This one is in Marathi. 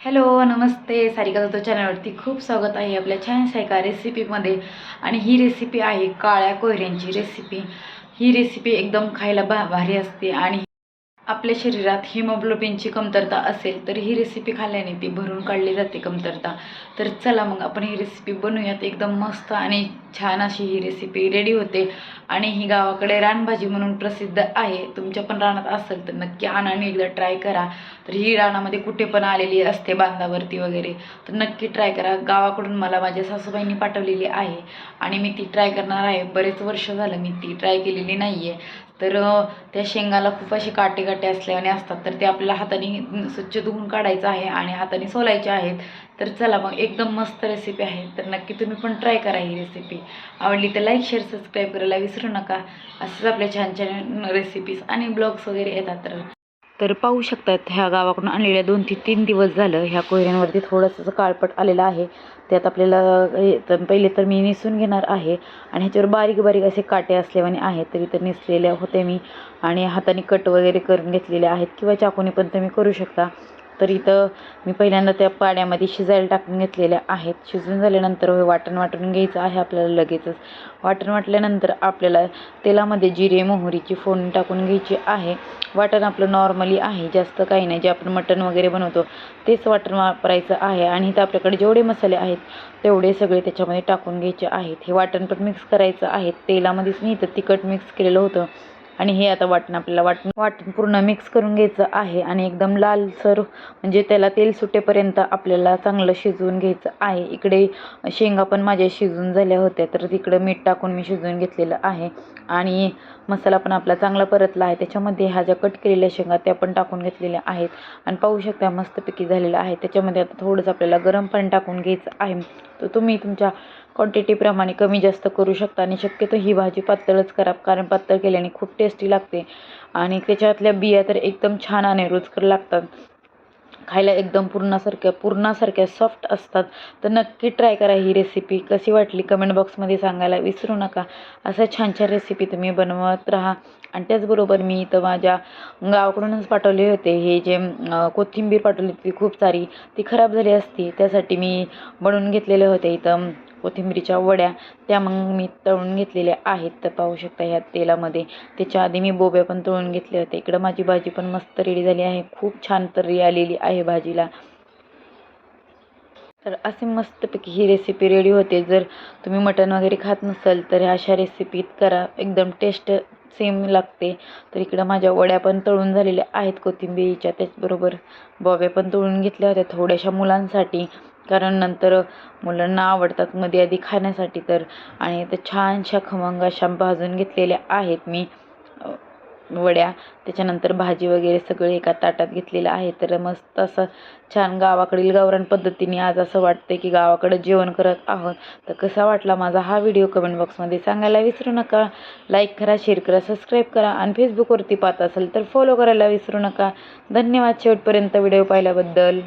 हॅलो नमस्ते. सारिका दत्त चॅनलवरती खूप स्वागत आहे आपल्या छान सायका रेसिपीमध्ये. आणि ही रेसिपी आहे काळ्या कोहऱ्यांची रेसिपी. ही रेसिपी एकदम खायला भा भारी असते आणि आपल्या शरीरात हिमोग्लोबिनची कमतरता असेल तर ही रेसिपी खाल्ल्याने ती भरून काढली जाते कमतरता. तर चला मग आपण ही रेसिपी बनवूयात. एकदम मस्त आणि छान अशी ही रेसिपी रेडी होते. आणि ही गावाकडे रानभाजी म्हणून प्रसिद्ध आहे. तुमच्या पण रानात असेल तर नक्की आणा आणि एकदा ट्राय करा. तर ही रानामध्ये कुठे पण आलेली असते बांधावरती वगैरे तर नक्की ट्राय करा. गावाकडून मला माझ्या सासूबाईंनी पाठवलेली आहे आणि मी ती ट्राय करणार आहे. बरेच वर्ष झालं मी ती ट्राय केलेली नाही आहे तर त्या शेंगाला खूप असे काटे काटे असल्याने असतात. तर ते आपल्याला हाताने स्वच्छ धुवून काढायचं आहे आणि हाताने सोलायचे आहेत. तर चला मग एकदम मस्त रेसिपी आहे. तर नक्की तुम्ही पण ट्राय करा ही रेसिपी आवडली तर लाईक शेअर सबस्क्राईब करायला विसरू नका. असंच आपल्या छान छान रेसिपीज आणि ब्लॉग्स वगैरे येतात तर. तर पाहू शकतात ह्या गावाकडून आणलेल्या दोन ते तीन दिवस झालं ह्या कोयऱ्यांवरती थोडंसं काळपट आलेलं आहे. त्यात आपल्याला तर पहिले तर मी निसून घेणार आहे आणि ह्याच्यावर बारीक बारीक असे काटे असल्यावाने आहेत तरी तर नेसलेल्या होते मी. आणि हाताने कट वगैरे करून घेतलेले आहेत किंवा चाकूने पण तुम्ही करू शकता. तर इथं मी पहिल्यांदा त्या पाण्यामध्ये शिजायला टाकून घेतलेल्या आहेत. शिजून झाल्यानंतर हे वाटण वाटून घ्यायचं आहे आपल्याला लगेचच. वाटण वाटल्यानंतर आपल्याला तेलामध्ये जिरे मोहरीची फोडणी टाकून घ्यायची आहे. वाटण आपलं नॉर्मली आहे. जास्त काही नाही. जे आपण मटण वगैरे बनवतो तेच वाटण वापरायचं आहे. आणि इथं आपल्याकडे जेवढे मसाले आहेत तेवढे सगळे त्याच्यामध्ये टाकून घ्यायचे आहेत. हे वाटण पण मिक्स करायचं आहे. तेलामध्येच मी इथं तिखट मिक्स केलेलं होतं. आणि हे आता वाटण आपल्याला वाटण वाटण पूर्ण मिक्स करून घ्यायचं आहे आणि एकदम लालसर म्हणजे त्याला तेल सुटेपर्यंत आपल्याला चांगलं शिजवून घ्यायचं आहे. इकडे शेंगा पण माझ्या शिजून झाल्या होत्या तर तिकडं मीठ टाकून मी शिजवून घेतलेलं आहे. आणि मसाला पण आपला चांगला परतला आहे. त्याच्यामध्ये ह्या ज्या कट केलेल्या शेंगा त्या पण टाकून घेतलेल्या आहेत. आणि पाहू शकता मस्तपैकी झालेलं आहे. त्याच्यामध्ये आता थोडंसं आपल्याला गरम पाणी टाकून घ्यायचं आहे. तर तुम्ही तुमच्या क्वांटिटीप्रमाणे कमी जास्त करू शकता आणि शक्यतो ही भाजी पातळच करा कारण पातळ केल्याने खूप टेस्टी लागते. आणि त्याच्यातल्या बिया तर एकदम छान आणि रुचकर लागतात. खायला एकदम पूर्णासारख्या पूर्णासारख्या सॉफ्ट असतात. तर नक्की ट्राय करा ही रेसिपी कशी वाटली कमेंट बॉक्समध्ये सांगायला विसरू नका. असं छान छान रेसिपी तुम्ही बनवत राहा. आणि त्याचबरोबर मी इथं माझ्या गावाकडूनच पाठवले होते. हे जे कोथिंबीर पाठवली होती खूप सारी ती खराब झाली असती. त्यासाठी मी बनवून घेतलेले होते इथं. कोथिंबीरीच्या वड्या. त्या मग मी तळून घेतलेल्या आहेत. तर पाहू शकता ह्या तेलामध्ये. त्याच्या आधी मी बोब्या पण तळून घेतल्या होत्या. इकडं माझी भाजी पण मस्त रेडी झाली आहे. खूप छान तर्री आलेली आहे भाजीला. तर असे मस्तपैकी ही रेसिपी रेडी होते. जर तुम्ही मटण वगैरे खात नसाल तर अशा रेसिपीत करा. एकदम टेस्ट सेम लागते. तर इकडं माझ्या वड्या पण तळून झालेल्या आहेत कोथिंबीरीच्या. त्याचबरोबर बॉब्या पण तळून घेतल्या होत्या थोड्याशा मुलांसाठी. कारण नंतर मुलांना आवडतात मध्ये आधी खाण्यासाठी तर. आणि तर छानशा खमंग अशा भाजून घेतलेल्या आहेत मी. वड्या. त्याच्यानंतर भाजी वगैरे सगळे एका ताटात घेतलेलं आहे. तर मस्त असं छान गावाकडील गावरान पद्धतीने आज असं वाटतं की गावाकडं जेवण करत आहोत. तर कसा वाटला माझा हा व्हिडिओ कमेंट बॉक्समध्ये सांगायला विसरू नका. लाईक करा शेअर करा सबस्क्राईब करा आणि फेसबुकवरती पाहत असेल तर फॉलो करायला विसरू नका. धन्यवाद शेवटपर्यंत व्हिडिओ पाहिल्याबद्दल.